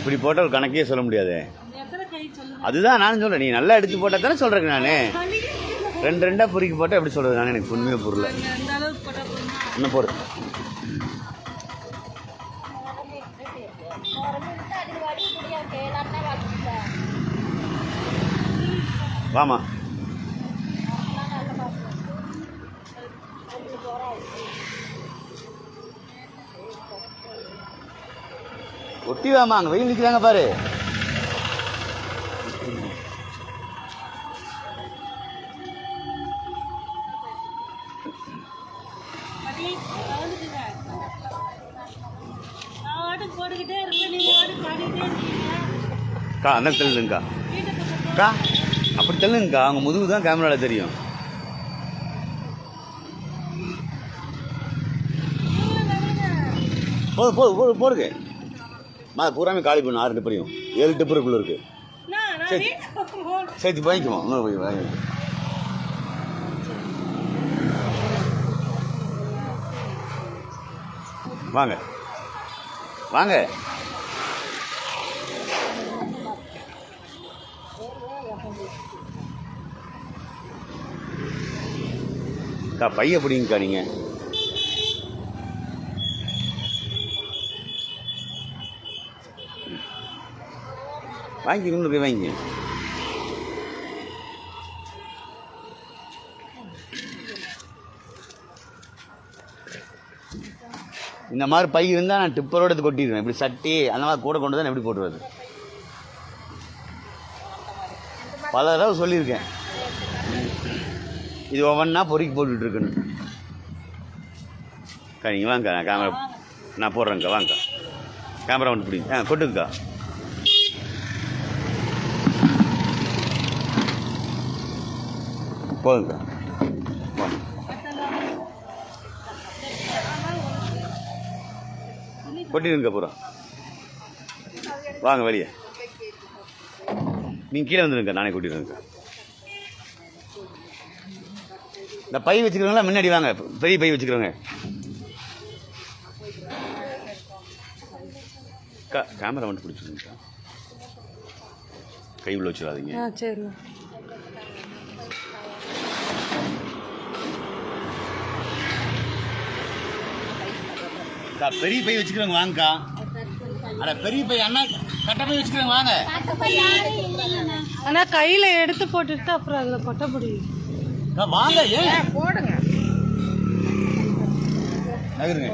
இப்படி போட்டால் ஒரு கணக்கே சொல்ல முடியாது. அதுதான் நானும் சொல்கிறேன் நீ நல்லா எடுத்து போட்டால் தானே சொல்கிறேன் நான். ரெண்டு ரெண்டாக பொறுக்கி போட்டால் எப்படி சொல்கிறது நான்? எனக்கு உண்மையாக போதுமா? என்ன போடு. வாமா. ஒட்டி வேமா அங்கே வெயில் நிற்கிறாங்க பாரு. அக்கா அந்த தெல்லுங்கக்கா அக்கா அப்படி தெல்லுங்கக்கா அவங்க முதுகு தான் கேமராவில் தெரியும். போதும் போதும் போது போருக்கு மா பூராமே காலி பண்ணும் ஆறு டிப்பரையும். ஏழு டிப்பருக்குள்ளே இருக்குது சரி. சேர்த்து வாங்கிக்குவோம் இன்னொரு போய் வாங்கி. வாங்க. வாங்க. அக்கா பைய பிடிங்கக்கா நீங்கள் வாங்கி கொண்டு போய் வாங்கி. இந்த மாதிரி பை இருந்தால் நான் டிப்பரோட எடுத்து கொட்டிடுவேன். இப்படி சட்டி அந்த மாதிரி கூட கொண்டு தான் எப்படி போட்டுருவது பல தடவை சொல்லியிருக்கேன். இது ஒவ்வொன்றா பொறுக்கி போட்டுட்டு இருக்குன்னு நீங்கள் வாங்க நான் கேமரா நான் போடுறேங்க்கா வாங்க. கேமரா ஒன்று பிடிங்க. ஆ கொட்டுங்கக்கா. போதுங்கக்கா வாங்க கொட்டிடுங்க பூரா. வாங்க வெளியே. நீங்கள் கீழே வந்துடுங்க நானே கொட்டிடுங்க இந்த பை வச்சுக்கிறவங்களா முன்னாடி வாங்க பெரிய பை வச்சுக்கிறவங்க. கேமரா மட்டும் பிடிச்சிருங்க கை உள்ள வச்சிடாதீங்க. அக்கா, பெரிய பை வச்சுக்கிறவங்க வாங்கக்கா. அட பெரிய பை அண்ணா கட்ட பை வச்சுக்கிறவங்க வாங்க. ஆனா கையில எடுத்து போட்டுட்டு அப்புறம் அதுல கொட்ட முடியும் வாங்க ஏன் போடுங்க. நகருங்க.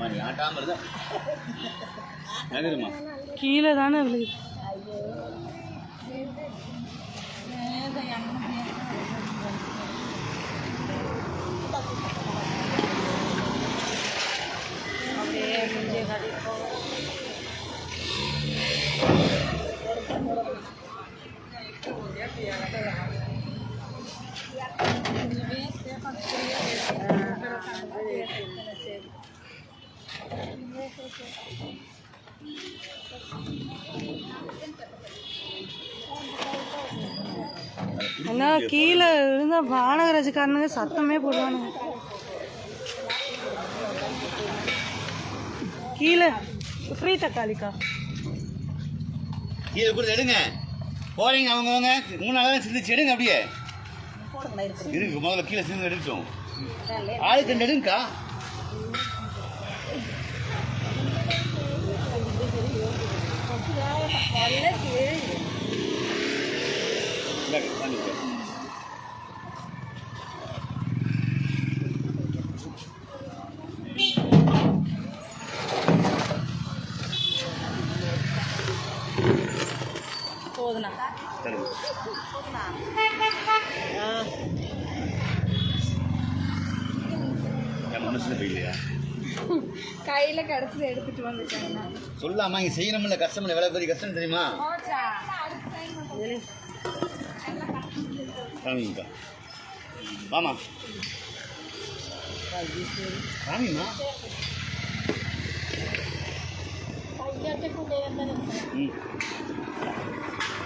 மாதிரி ஆட்டாம இருந்தா. நகருமா கீழே தானே விழுகுது அண்ணா கீழே விழுந்தா வானகராஜக்காரனுங்க சத்தமே போடுவானுங்க. கீழே ஃப்ரீ தக்காளிக்கா. கீழே கூட எடுங்க. போறீங்க அவங்கவுங்க மூணு நாளாக சிந்திச்சு எடுங்க அப்படியே. இருக்கு முதல்ல கீழே சிந்து எடுத்துட்டோம் ஆளுக்கு ரெண்டு எடுங்கக்கா. இந்தாங்க, போயிலையா கையில கிடைச்சது எடுத்துட்டு வந்துட்டேன் சொல்லாமா இங்க செய்யணும்ல கஷ்டம் வேலை பெரிய கஷ்டம் தெரியுமா? வாமா. காமிமா ம்.